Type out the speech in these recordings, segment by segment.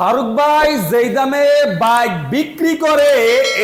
ফারুক ভাই যেই দামে বাইক বিক্রি করে,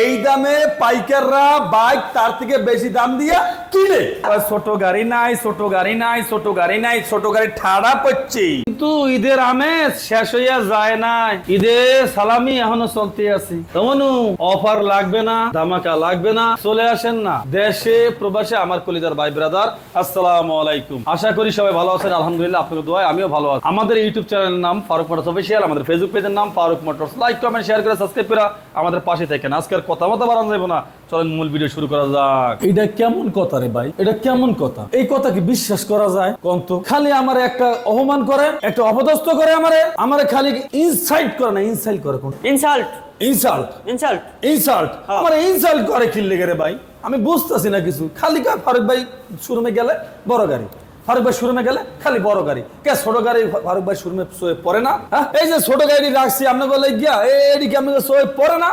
এই দামে পাইকাররা বাইক তার থেকে বেশি দাম দিয়া কিনে। ছোট গাড়ি নাই, ছোট গাড়ি নাই, ছোট গাড়ি নাই, ছোট গাড়ি ঠাড়া পড়ছে। কিন্তু ঈদের আমেজ শেষ হইয়া যায় না ঈদের সালামি এখনও চলতে আছে। তমনু অফার লাগবে না, ধামাকা লাগবে না, চলে আসেন না। দেশে, প্রবাসে আমার কলিদার ভাই ব্রাদার আসসালামু আলাইকুম। আশা করি সবাই ভালো আছেন, আলহামদুলিল্লাহ, আপনাদের দোয়ায় আমিও ভালো আছি। আমাদের ইউটিউব চ্যানেলের নাম ফারুক মোটরস অফিসিয়াল আমাদের ফেসবুক পেজের নাম Faruk motors. Like comment share করে সাবস্ক্রাইব করে আমাদের পাশে থাকেন। আজকের কথা মতো বাড়ানো যাব না। চলেন মূল ভিডিও শুরু করা যাক। এটা কেমন কথা রে ভাই? এটা কেমন কথা? এই কথা কি বিশ্বাস করা যায়? কন্ত খালি আমার একটা অপমান করে একটা অপদস্থ করে আমারে আমারে খালি ইনসাইট করে না ইনসাইট করে কোন? Insult insult insult insult. আমার ইনসাল্ট করে কিনলে গেলে ভাই। আমি বুঝতেছি না কিছু। খালি কা ফারুক ভাই শোরুমে গেলে বড় গাড়ি। ফারুক ভাই শোরুমে গেলে খালি বড় গাড়ি। কে ছোট গাড়ি ফারুক ভাই শোরুমে সোয়ে পড়ে না? হ্যাঁ? এই যে ছোট গাড়ি রাখছি আপনি বলে গিয়া এডি কি আপনাকে সোয়ে পড়ে না?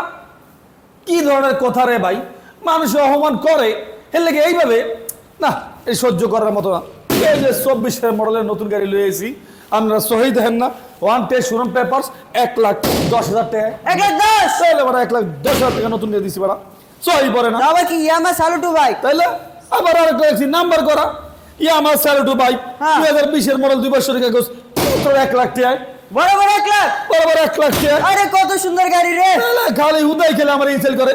কি ধরনের কথা রে ভাই? মানুষ অপমান করে। এর লেগে এইভাবে না এই সহ্য করার মতো না। এই যে চব্বিশের মডেলের নতুন গাড়ি লয়ে এসি আপনারা সহি দেখেন না। ওয়ান টে শোরুম পেপার এক লাখ দশ হাজার টাকা। এক লাখ দশ! এক লাখ দশ হাজার টাকা নতুন নিয়ে দিছি বাড়া। সহি পড়ে না। আবার কি ইয়ামা সালুটু ভাই? তাইলে আবার আরেকটা নাম্বার করা। ইয়া আমার স্যালুটু ভাই হ্যাঁ। দুই হাজার বিশের মডেল দুই বছর কাগজ এক লাখ টাকা। বড় বড় এক লাখ? বরাবর এক লাখ আরে কত সুন্দর গাড়ি রে। খালি হুদাই খেলে আমার ইনসেল করে।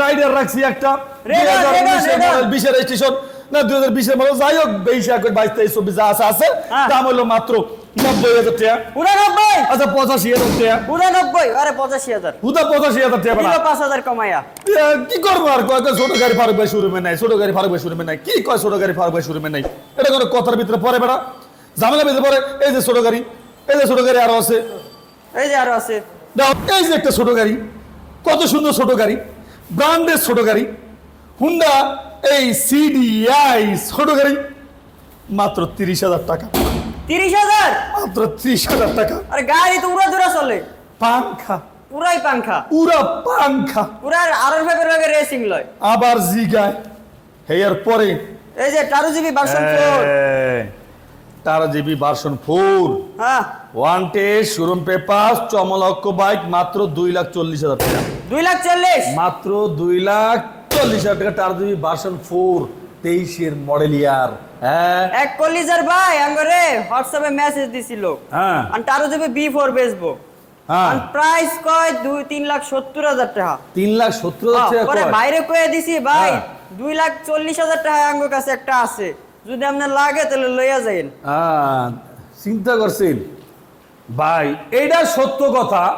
রাইডার রাখছি একটা। বিশের স্টেশন না দুই হাজার বিশের মডেল যাই হোক বেশি করে বাইশ তেইশ চব্বিশ যা আছে আছে। হ্যাঁ। দাম হলো মাত্র নব্বই হাজার টাকা। উনানব্বই? আচ্ছা পঁচাশি হাজার টাকা। উনানব্বই? আরে পঁচাশি হাজার। হুদা পঁচাশি হাজার টাকা পাঁচ হাজার কমাইয়া। কি করব আর? কয় ছোট গাড়ি ফারুক ভাই শোরুমে নাই ছোট গাড়ি ফারুক ভাই শোরুমে নাই। কি কয় ছোট গাড়ি ফারুক ভাই শোরুমে নাই? এটা কোনো কথার ভিতরে পরে বেড়া। ঝামেলা ভিতরে পরে এই যে ছোট গাড়ি এই যে ছোট গাড়ি আরও আছে। এই যে আরও আছে। এই যে একটা ছোট গাড়ি কত সুন্দর ছোট গাড়ি ব্র্যান্ডের ছোট গাড়ি হুন্ডা এই সিডিআই ছোট গাড়ি মাত্র তিরিশ হাজার টাকা। তিরিশ হাজার? মাত্র ত্রিশ হাজার টাকা। আরে গাড়ি তো উড়া দূরা চলে। পাংখা। পুরাই পাংখা। পুরা পাংখা। পুরা আরও ভাবে ভাবে রেসিং লয়। আবার জিগায়। হেয়ার পরে। এই যে টারু জিবি ফোর তারা জিবি ভার্সন ফোর হ্যাঁ। ওয়ান টে শোরুম পেপার চমলক্ষ বাইক মাত্র দুই লাখ চল্লিশ হাজার টাকা। দুই লাখ চল্লিশ। মাত্র দুই লাখ চল্লিশ হাজার টাকা তার ভার্সন ফোর তেইশের মডেল ইয়ার। হ্যাঁ। এক কলিজার ভাই আঙ্গরে হোয়াটসঅ্যাপে মেসেজ দিছিল। হ্যাঁ। আর বি ফোর বেচবো। হ্যাঁ। প্রাইস কয় দুই তিন লাখ সত্তর হাজার টাকা। তিন লাখ সত্তর হাজার টাকা বাইরে কয়ে দিছি ভাই। দুই লাখ চল্লিশ হাজার টাকা আঙ্গুর কাছে একটা আছে। যদি আপনার লাগে তাহলে লইয়া যাইন আহ, চিন্তা করছেন। ভাই এইটা সত্য কথা।